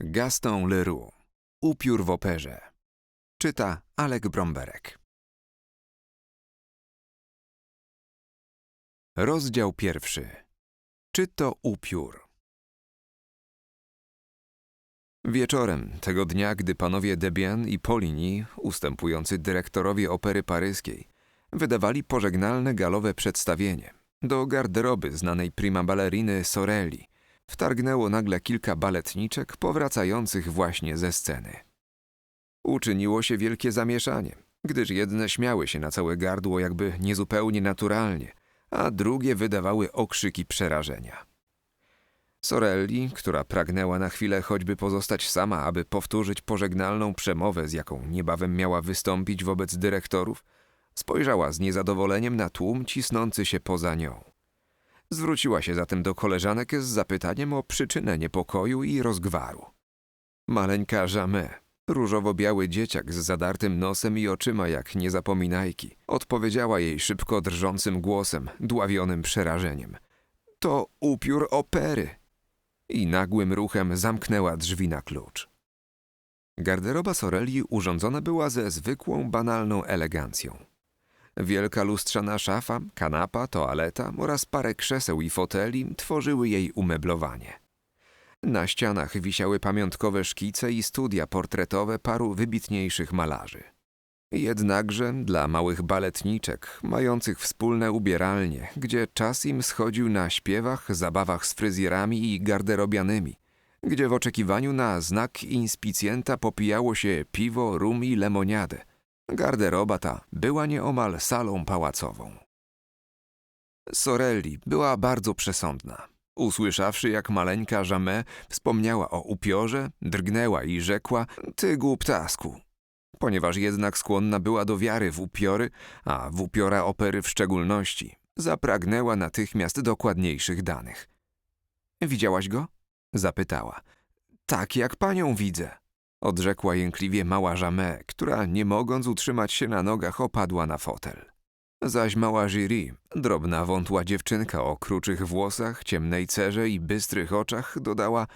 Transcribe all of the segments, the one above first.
Gaston Leroux. Upiór w operze. Czyta Alek Bromberek. Rozdział pierwszy. Czy to upiór? Wieczorem tego dnia, gdy panowie Debian i Poligny, ustępujący dyrektorowi opery paryskiej, wydawali pożegnalne galowe przedstawienie, do garderoby znanej prima balleriny Sorelli wtargnęło nagle kilka baletniczek powracających właśnie ze sceny. Uczyniło się wielkie zamieszanie, gdyż jedne śmiały się na całe gardło jakby niezupełnie naturalnie, a drugie wydawały okrzyki przerażenia. Sorelli, która pragnęła na chwilę choćby pozostać sama, aby powtórzyć pożegnalną przemowę, z jaką niebawem miała wystąpić wobec dyrektorów, spojrzała z niezadowoleniu na tłum cisnący się poza nią. Zwróciła się zatem do koleżanek z zapytaniem o przyczynę niepokoju i rozgwaru. Maleńka Jamais, różowo-biały dzieciak z zadartym nosem i oczyma jak niezapominajki, odpowiedziała jej szybko drżącym głosem, dławionym przerażeniem. To upiór opery! I nagłym ruchem zamknęła drzwi na klucz. Garderoba Sorelli urządzona była ze zwykłą, banalną elegancją. Wielka lustrzana szafa, kanapa, toaleta oraz parę krzeseł i foteli tworzyły jej umeblowanie. Na ścianach wisiały pamiątkowe szkice i studia portretowe paru wybitniejszych malarzy. Jednakże dla małych baletniczek, mających wspólne ubieralnie, gdzie czas im schodził na śpiewach, zabawach z fryzjerami i garderobianymi, gdzie w oczekiwaniu na znak inspicjenta popijało się piwo, rum i lemoniadę – Garderoba ta była nieomal salą pałacową. Sorelli była bardzo przesądna. Usłyszawszy, jak maleńka Jamais wspomniała o upiorze, drgnęła i rzekła – ty głuptasku. Ponieważ jednak skłonna była do wiary w upiory, a w upiora opery w szczególności, zapragnęła natychmiast dokładniejszych danych. – Widziałaś go? – zapytała. – Tak, jak panią widzę odrzekła jękliwie mała Jamais, która nie mogąc utrzymać się na nogach opadła na fotel. Zaś mała Jury, drobna wątła dziewczynka o kruczych włosach, ciemnej cerze i bystrych oczach, dodała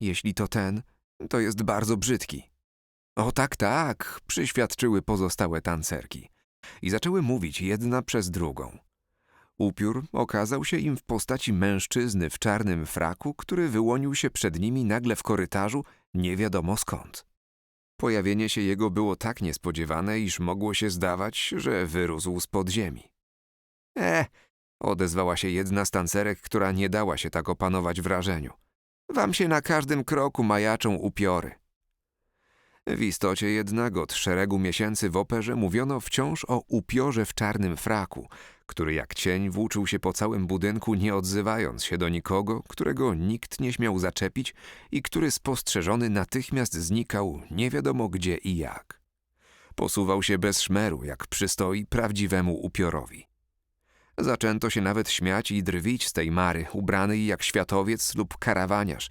Jeśli to ten, to jest bardzo brzydki. O tak, tak, przyświadczyły pozostałe tancerki i zaczęły mówić jedna przez drugą. Upiór okazał się im w postaci mężczyzny w czarnym fraku, który wyłonił się przed nimi nagle w korytarzu nie wiadomo skąd. Pojawienie się jego było tak niespodziewane, iż mogło się zdawać, że wyrósł z podziemi. E, odezwała się jedna z tancerek, która nie dała się tak opanować wrażeniu. Wam się na każdym kroku majaczą upiory. W istocie jednak od szeregu miesięcy w operze mówiono wciąż o upiorze w czarnym fraku, który jak cień włóczył się po całym budynku, nie odzywając się do nikogo, którego nikt nie śmiał zaczepić i który spostrzeżony natychmiast znikał nie wiadomo gdzie i jak. Posuwał się bez szmeru, jak przystoi prawdziwemu upiorowi. Zaczęto się nawet śmiać i drwić z tej mary, ubrany jak światowiec lub karawaniarz,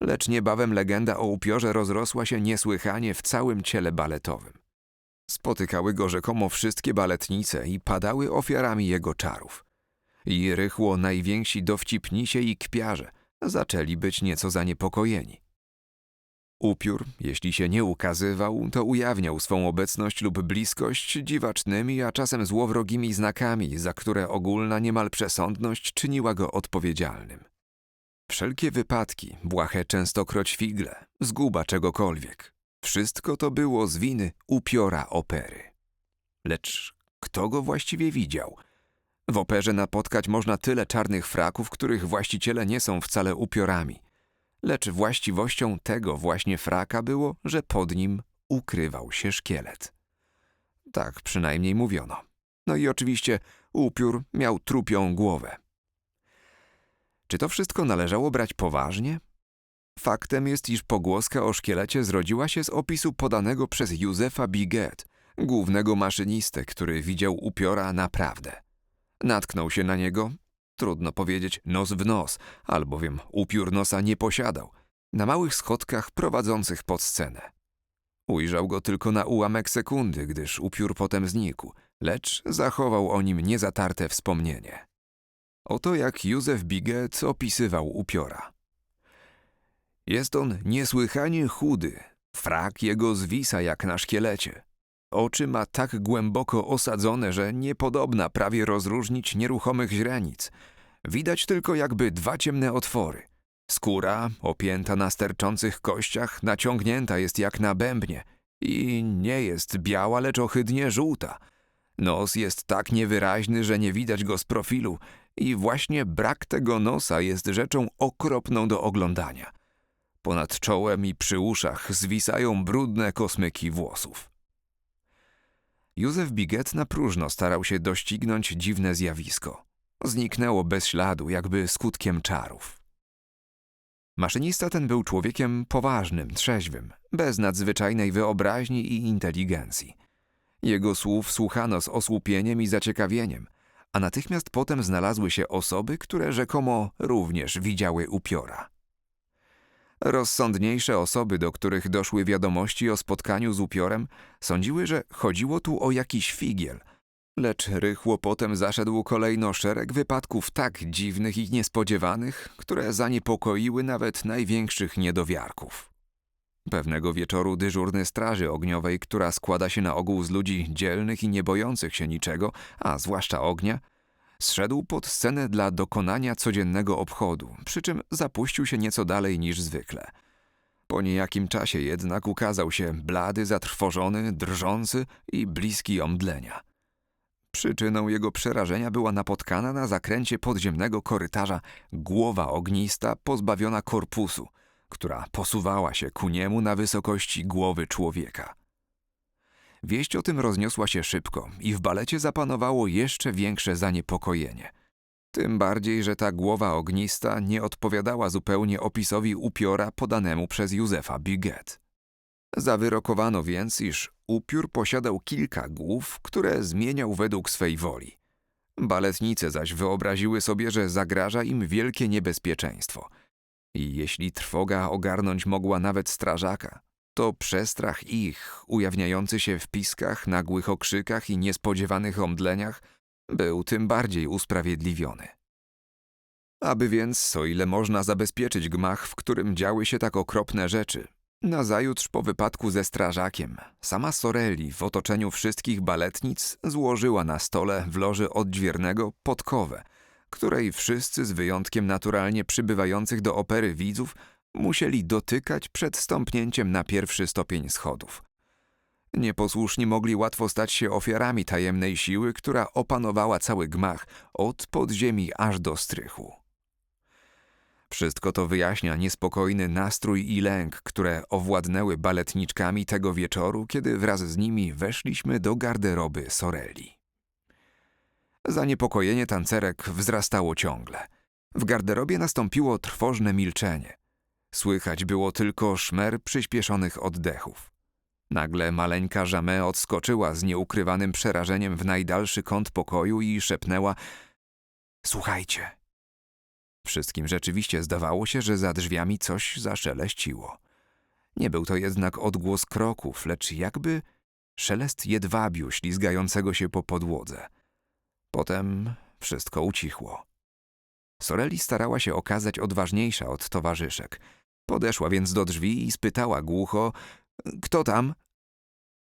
lecz niebawem legenda o upiorze rozrosła się niesłychanie w całym ciele baletowym. Spotykały go rzekomo wszystkie baletnice i padały ofiarami jego czarów. I rychło najwięksi dowcipnisie i kpiarze zaczęli być nieco zaniepokojeni. Upiór, jeśli się nie ukazywał, to ujawniał swą obecność lub bliskość dziwacznymi, a czasem złowrogimi znakami, za które ogólna niemal przesądność czyniła go odpowiedzialnym. Wszelkie wypadki, błahe częstokroć figle, zguba czegokolwiek, wszystko to było z winy upiora opery. Lecz kto go właściwie widział? W operze napotkać można tyle czarnych fraków, których właściciele nie są wcale upiorami. Lecz właściwością tego właśnie fraka było, że pod nim ukrywał się szkielet. Tak przynajmniej mówiono. No i oczywiście upiór miał trupią głowę. Czy to wszystko należało brać poważnie? Faktem jest, iż pogłoska o szkielecie zrodziła się z opisu podanego przez Józefa Biget, głównego maszynistę, który widział upiora naprawdę. Natknął się na niego, trudno powiedzieć nos w nos, albowiem upiór nosa nie posiadał, na małych schodkach prowadzących pod scenę. Ujrzał go tylko na ułamek sekundy, gdyż upiór potem znikł, lecz zachował o nim niezatarte wspomnienie. Oto jak Józef Biget opisywał upiora. Jest on niesłychanie chudy. Frak jego zwisa jak na szkielecie. Oczy ma tak głęboko osadzone, że niepodobna prawie rozróżnić nieruchomych źrenic. Widać tylko jakby dwa ciemne otwory. Skóra, opięta na sterczących kościach, naciągnięta jest jak na bębnie i nie jest biała, lecz ohydnie żółta. Nos jest tak niewyraźny, że nie widać go z profilu i właśnie brak tego nosa jest rzeczą okropną do oglądania. Ponad czołem i przy uszach zwisają brudne kosmyki włosów. Józef Biget na próżno starał się doścignąć dziwne zjawisko. Zniknęło bez śladu, jakby skutkiem czarów. Maszynista ten był człowiekiem poważnym, trzeźwym, bez nadzwyczajnej wyobraźni i inteligencji. Jego słów słuchano z osłupieniem i zaciekawieniem, a natychmiast potem znalazły się osoby, które rzekomo również widziały upiora. Rozsądniejsze osoby, do których doszły wiadomości o spotkaniu z upiorem, sądziły, że chodziło tu o jakiś figiel, lecz rychło potem zaszedł kolejno szereg wypadków tak dziwnych i niespodziewanych, które zaniepokoiły nawet największych niedowiarków. Pewnego wieczoru dyżurny straży ogniowej, która składa się na ogół z ludzi dzielnych i nie bojących się niczego, a zwłaszcza ognia, zszedł pod scenę dla dokonania codziennego obchodu, przy czym zapuścił się nieco dalej niż zwykle. Po niejakim czasie jednak ukazał się blady, zatrwożony, drżący i bliski omdlenia. Przyczyną jego przerażenia była napotkana na zakręcie podziemnego korytarza głowa ognista pozbawiona korpusu, która posuwała się ku niemu na wysokości głowy człowieka. Wieść o tym rozniosła się szybko i w balecie zapanowało jeszcze większe zaniepokojenie. Tym bardziej, że ta głowa ognista nie odpowiadała zupełnie opisowi upiora podanemu przez Józefa Biget. Zawyrokowano więc, iż upiór posiadał kilka głów, które zmieniał według swej woli. Baletnice zaś wyobraziły sobie, że zagraża im wielkie niebezpieczeństwo. I jeśli trwoga ogarnąć mogła nawet strażaka, to przestrach ich, ujawniający się w piskach, nagłych okrzykach i niespodziewanych omdleniach, był tym bardziej usprawiedliwiony. Aby więc, o ile można zabezpieczyć gmach, w którym działy się tak okropne rzeczy, nazajutrz po wypadku ze strażakiem, sama Sorelli w otoczeniu wszystkich baletnic złożyła na stole w loży odźwiernego podkowę, której wszyscy z wyjątkiem naturalnie przybywających do opery widzów musieli dotykać przed stąpnięciem na pierwszy stopień schodów. Nieposłuszni mogli łatwo stać się ofiarami tajemnej siły, która opanowała cały gmach od podziemi aż do strychu. Wszystko to wyjaśnia niespokojny nastrój i lęk, które owładnęły baletniczkami tego wieczoru, kiedy wraz z nimi weszliśmy do garderoby Sorelli. Zaniepokojenie tancerek wzrastało ciągle. W garderobie nastąpiło trwożne milczenie. Słychać było tylko szmer przyspieszonych oddechów. Nagle maleńka Jamę odskoczyła z nieukrywanym przerażeniem w najdalszy kąt pokoju i szepnęła – Słuchajcie. Wszystkim rzeczywiście zdawało się, że za drzwiami coś zaszeleściło. Nie był to jednak odgłos kroków, lecz jakby szelest jedwabiu ślizgającego się po podłodze. Potem wszystko ucichło. Soreli starała się okazać odważniejsza od towarzyszek – Podeszła więc do drzwi i spytała głucho, kto tam?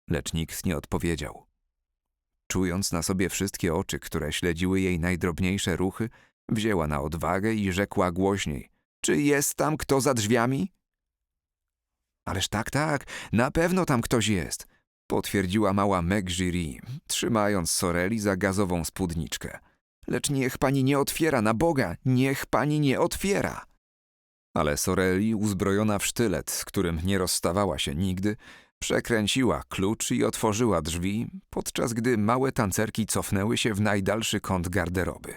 Lecz nikt nie odpowiedział. Czując na sobie wszystkie oczy, które śledziły jej najdrobniejsze ruchy, wzięła na odwagę i rzekła głośniej. Czy jest tam kto za drzwiami? Ależ tak, tak, na pewno tam ktoś jest, potwierdziła mała Meg Jury, trzymając Soreli za gazową spódniczkę. Lecz niech pani nie otwiera, na Boga, niech pani nie otwiera. Ale Sorelli, uzbrojona w sztylet, z którym nie rozstawała się nigdy, przekręciła klucz i otworzyła drzwi, podczas gdy małe tancerki cofnęły się w najdalszy kąt garderoby.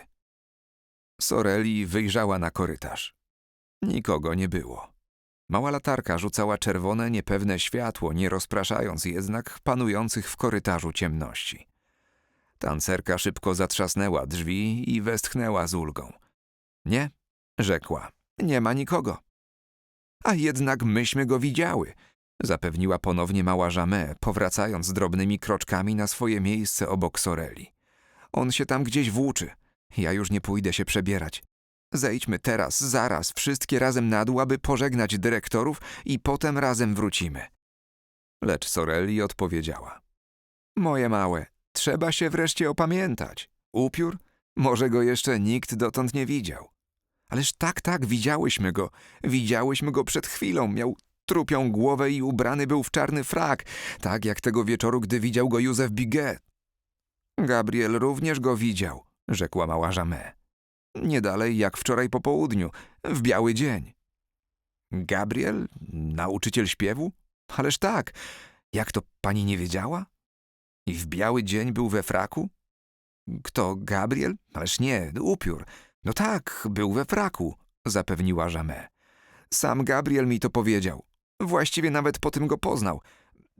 Sorelli wyjrzała na korytarz. Nikogo nie było. Mała latarka rzucała czerwone, niepewne światło, nie rozpraszając jednak panujących w korytarzu ciemności. Tancerka szybko zatrzasnęła drzwi i westchnęła z ulgą. Nie, rzekła. Nie ma nikogo. A jednak myśmy go widziały, zapewniła ponownie mała Jamę, powracając drobnymi kroczkami na swoje miejsce obok Soreli. On się tam gdzieś włóczy. Ja już nie pójdę się przebierać. Zejdźmy teraz, zaraz, wszystkie razem na dół, aby pożegnać dyrektorów i potem razem wrócimy. Lecz Sorelli odpowiedziała. Moje małe, trzeba się wreszcie opamiętać. Upiór? Może go jeszcze nikt dotąd nie widział. Ależ tak, tak, widziałyśmy go. Widziałyśmy go przed chwilą. Miał trupią głowę i ubrany był w czarny frak, tak jak tego wieczoru, gdy widział go Józef Biget. Gabriel również go widział, rzekła mała Jamę. Nie dalej jak wczoraj po południu, w biały dzień. Gabriel? Nauczyciel śpiewu? Ależ tak. Jak to pani nie wiedziała? I w biały dzień był we fraku? Kto, Gabriel? Ależ nie, upiór. No tak, był we fraku, zapewniła Jamę. Sam Gabriel mi to powiedział. Właściwie nawet po tym go poznał.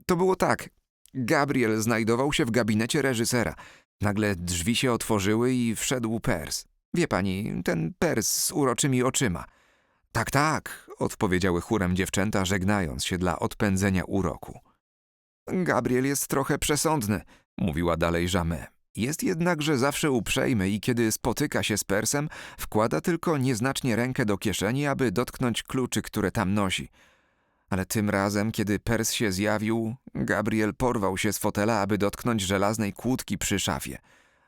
To było tak. Gabriel znajdował się w gabinecie reżysera. Nagle drzwi się otworzyły i wszedł Pers. Wie pani, ten Pers z uroczymi oczyma. Tak, tak, odpowiedziały chórem dziewczęta, żegnając się dla odpędzenia uroku. Gabriel jest trochę przesądny, mówiła dalej Jamę. Jest jednakże zawsze uprzejmy i kiedy spotyka się z Persem, wkłada tylko nieznacznie rękę do kieszeni, aby dotknąć kluczy, które tam nosi. Ale tym razem, kiedy Pers się zjawił, Gabriel porwał się z fotela, aby dotknąć żelaznej kłódki przy szafie.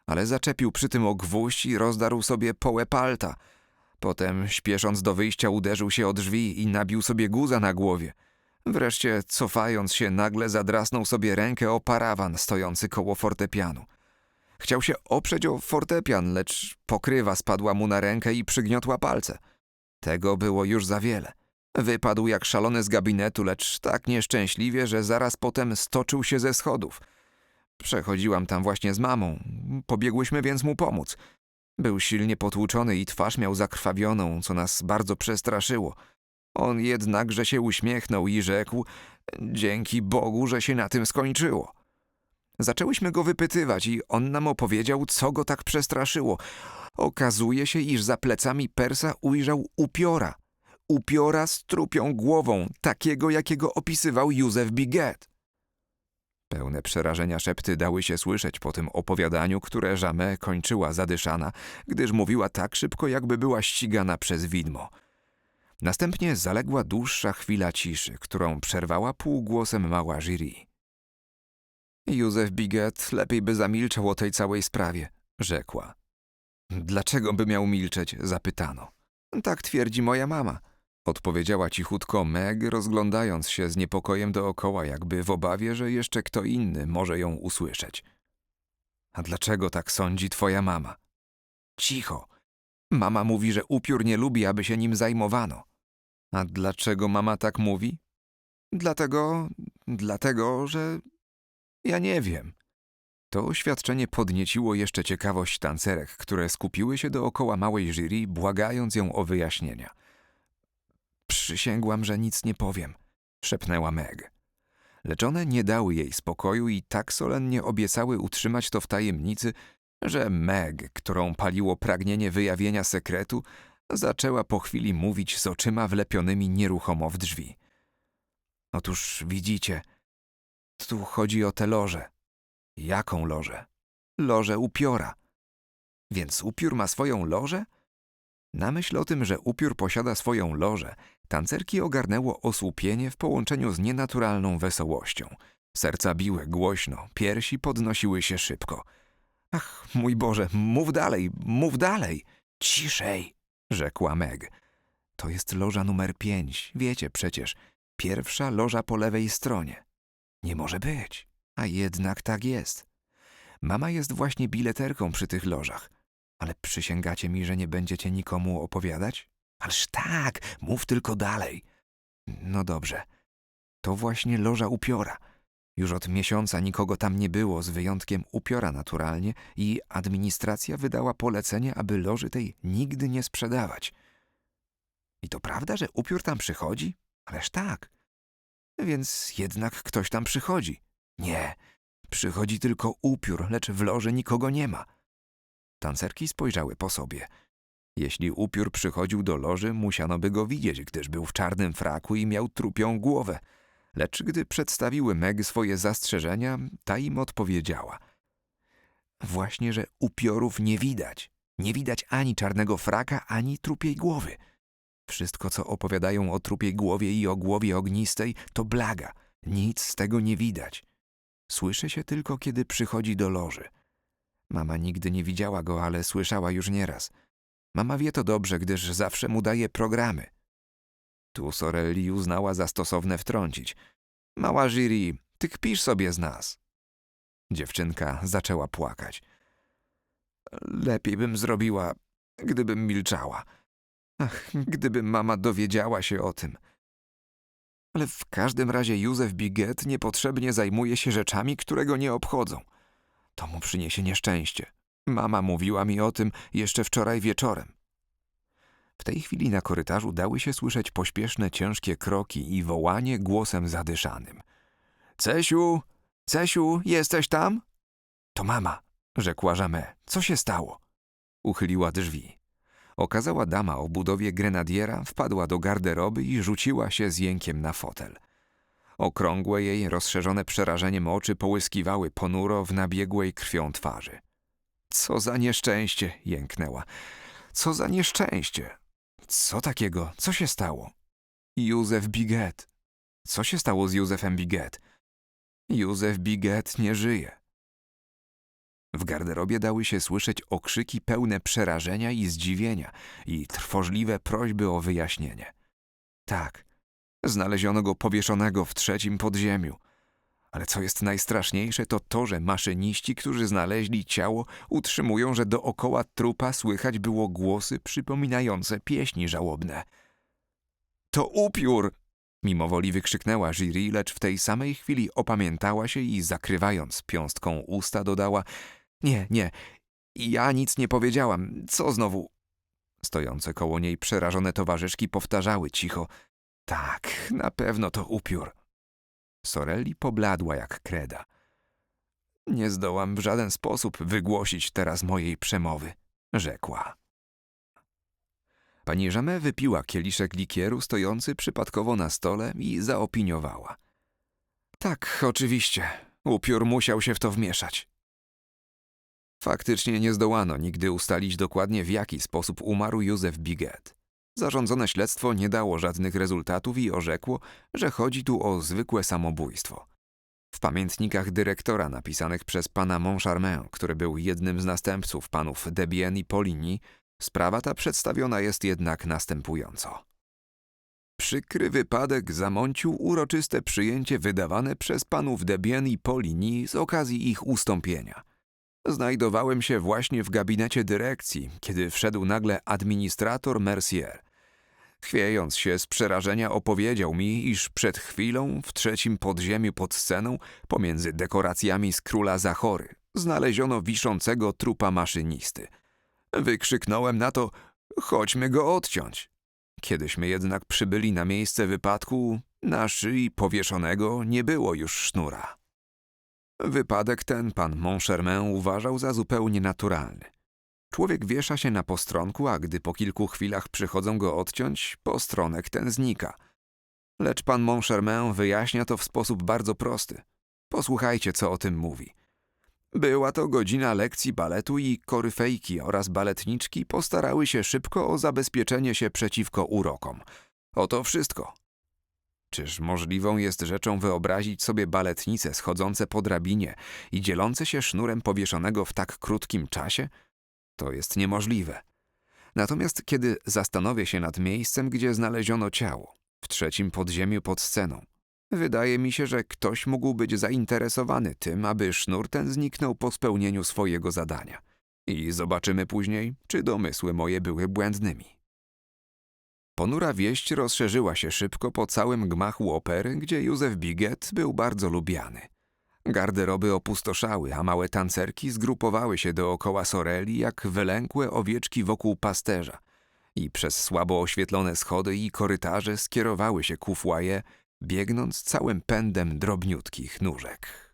Ale zaczepił przy tym o gwóźdź i rozdarł sobie połę palta. Potem, śpiesząc do wyjścia, uderzył się o drzwi i nabił sobie guza na głowie. Wreszcie, cofając się, nagle zadrasnął sobie rękę o parawan stojący koło fortepianu. Chciał się oprzeć o fortepian, lecz pokrywa spadła mu na rękę i przygniotła palce. Tego było już za wiele. Wypadł jak szalony z gabinetu, lecz tak nieszczęśliwie, że zaraz potem stoczył się ze schodów. Przechodziłam tam właśnie z mamą. Pobiegłyśmy więc mu pomóc. Był silnie potłuczony i twarz miał zakrwawioną, co nas bardzo przestraszyło. On jednakże się uśmiechnął i rzekł: Dzięki Bogu, że się na tym skończyło. Zaczęłyśmy go wypytywać i on nam opowiedział, co go tak przestraszyło. Okazuje się, iż za plecami Persa ujrzał upiora. Upiora z trupią głową, takiego, jakiego opisywał Józef Biget. Pełne przerażenia szepty dały się słyszeć po tym opowiadaniu, które Jamę kończyła zadyszana, gdyż mówiła tak szybko, jakby była ścigana przez widmo. Następnie zaległa dłuższa chwila ciszy, którą przerwała półgłosem mała jury. Józef Biget lepiej by zamilczał o tej całej sprawie, rzekła. Dlaczego by miał milczeć? zapytano. Tak twierdzi moja mama, odpowiedziała cichutko Meg, rozglądając się z niepokojem dookoła, jakby w obawie, że jeszcze kto inny może ją usłyszeć. A dlaczego tak sądzi twoja mama? Cicho. Mama mówi, że upiór nie lubi, aby się nim zajmowano. A dlaczego mama tak mówi? Dlatego, dlatego, że ja nie wiem. To oświadczenie podnieciło jeszcze ciekawość tancerek, które skupiły się dookoła małej jury, błagając ją o wyjaśnienia. Przysięgłam, że nic nie powiem, szepnęła Meg. Lecz one nie dały jej spokoju i tak solennie obiecały utrzymać to w tajemnicy, że Meg, którą paliło pragnienie wyjawienia sekretu, zaczęła po chwili mówić z oczyma wlepionymi nieruchomo w drzwi. Otóż widzicie, tu chodzi o tę lożę. Jaką lożę? Lożę upiora. Więc upiór ma swoją lożę? Na myśl o tym, że upiór posiada swoją lożę, tancerki ogarnęło osłupienie w połączeniu z nienaturalną wesołością. Serca biły głośno, piersi podnosiły się szybko. Ach, mój Boże, mów dalej, mów dalej. Ciszej, rzekła Meg. To jest loża numer pięć, wiecie przecież. Pierwsza loża po lewej stronie. Nie może być, a jednak tak jest. Mama jest właśnie bileterką przy tych lożach. Ale przysięgacie mi, że nie będziecie nikomu opowiadać? Ależ tak, mów tylko dalej. No dobrze. To właśnie loża upiora. Już od miesiąca nikogo tam nie było, z wyjątkiem upiora naturalnie, i administracja wydała polecenie, aby loży tej nigdy nie sprzedawać. I to prawda, że upiór tam przychodzi? Ależ tak. Więc jednak ktoś tam przychodzi. Nie, przychodzi tylko upiór, lecz w loży nikogo nie ma. Tancerki spojrzały po sobie. Jeśli upiór przychodził do loży, musiano by go widzieć, gdyż był w czarnym fraku i miał trupią głowę. Lecz gdy przedstawiły Meg swoje zastrzeżenia, ta im odpowiedziała. Właśnie, że upiorów nie widać. Nie widać ani czarnego fraka, ani trupiej głowy. Wszystko, co opowiadają o trupiej głowie i o głowie ognistej, to blaga. Nic z tego nie widać. Słyszy się tylko, kiedy przychodzi do loży. Mama nigdy nie widziała go, ale słyszała już nieraz. Mama wie to dobrze, gdyż zawsze mu daje programy. Tu Sorelli uznała za stosowne wtrącić. Mała Jiri, ty kpisz sobie z nas. Dziewczynka zaczęła płakać. Lepiej bym zrobiła, gdybym milczała. Ach, gdyby mama dowiedziała się o tym. Ale w każdym razie Józef Biget niepotrzebnie zajmuje się rzeczami, które go nie obchodzą. To mu przyniesie nieszczęście. Mama mówiła mi o tym jeszcze wczoraj wieczorem. W tej chwili na korytarzu dały się słyszeć pośpieszne, ciężkie kroki i wołanie głosem zadyszanym. Cesiu, Cesiu, jesteś tam? To mama, rzekła Żamę. Co się stało? Uchyliła drzwi. Okazała dama o budowie grenadiera, wpadła do garderoby i rzuciła się z jękiem na fotel. Okrągłe jej, rozszerzone przerażeniem oczy połyskiwały ponuro w nabiegłej krwią twarzy. Co za nieszczęście, jęknęła. Co za nieszczęście. Co takiego? Co się stało? Józef Biget. Co się stało z Józefem Biget? Józef Biget nie żyje. W garderobie dały się słyszeć okrzyki pełne przerażenia i zdziwienia i trwożliwe prośby o wyjaśnienie. Tak, znaleziono go powieszonego w trzecim podziemiu. Ale co jest najstraszniejsze, to to, że maszyniści, którzy znaleźli ciało, utrzymują, że dookoła trupa słychać było głosy przypominające pieśni żałobne. To upiór! Mimowoli wykrzyknęła Jiri, lecz w tej samej chwili opamiętała się i zakrywając piąstką usta dodała Nie, nie, ja nic nie powiedziałam, co znowu? Stojące koło niej przerażone towarzyszki powtarzały cicho Tak, na pewno to upiór. Sorelli pobladła jak kreda. Nie zdołam w żaden sposób wygłosić teraz mojej przemowy, rzekła. Pani Jamais wypiła kieliszek likieru stojący przypadkowo na stole i zaopiniowała. Tak, oczywiście. Upiór musiał się w to wmieszać. Faktycznie nie zdołano nigdy ustalić dokładnie w jaki sposób umarł Józef Biget. Zarządzone śledztwo nie dało żadnych rezultatów i orzekło, że chodzi tu o zwykłe samobójstwo. W pamiętnikach dyrektora napisanych przez pana Moncharmin, który był jednym z następców panów Debienne i Poligny, sprawa ta przedstawiona jest jednak następująco. Przykry wypadek zamącił uroczyste przyjęcie wydawane przez panów Debienne i Poligny z okazji ich ustąpienia – Znajdowałem się właśnie w gabinecie dyrekcji, kiedy wszedł nagle administrator Mercier. Chwiejąc się z przerażenia opowiedział mi, iż przed chwilą w trzecim podziemiu pod sceną, pomiędzy dekoracjami z króla Zachory, znaleziono wiszącego trupa maszynisty. Wykrzyknąłem na to, chodźmy go odciąć. Kiedyśmy jednak przybyli na miejsce wypadku, na szyi powieszonego nie było już sznura. Wypadek ten pan Monchermin uważał za zupełnie naturalny. Człowiek wiesza się na postronku, a gdy po kilku chwilach przychodzą go odciąć, postronek ten znika. Lecz pan Monchermin wyjaśnia to w sposób bardzo prosty. Posłuchajcie, co o tym mówi. Była to godzina lekcji baletu i koryfejki oraz baletniczki postarały się szybko o zabezpieczenie się przeciwko urokom. Oto wszystko. Czyż możliwą jest rzeczą wyobrazić sobie baletnice schodzące po drabinie i dzielące się sznurem powieszonego w tak krótkim czasie? To jest niemożliwe. Natomiast kiedy zastanowię się nad miejscem, gdzie znaleziono ciało, w trzecim podziemiu pod sceną, wydaje mi się, że ktoś mógł być zainteresowany tym, aby sznur ten zniknął po spełnieniu swojego zadania. I zobaczymy później, czy domysły moje były błędnymi. Ponura wieść rozszerzyła się szybko po całym gmachu opery, gdzie Józef Biget był bardzo lubiany. Garderoby opustoszały, a małe tancerki zgrupowały się dookoła Soreli jak wylękłe owieczki wokół pasterza i przez słabo oświetlone schody i korytarze skierowały się ku foyer, biegnąc całym pędem drobniutkich nóżek.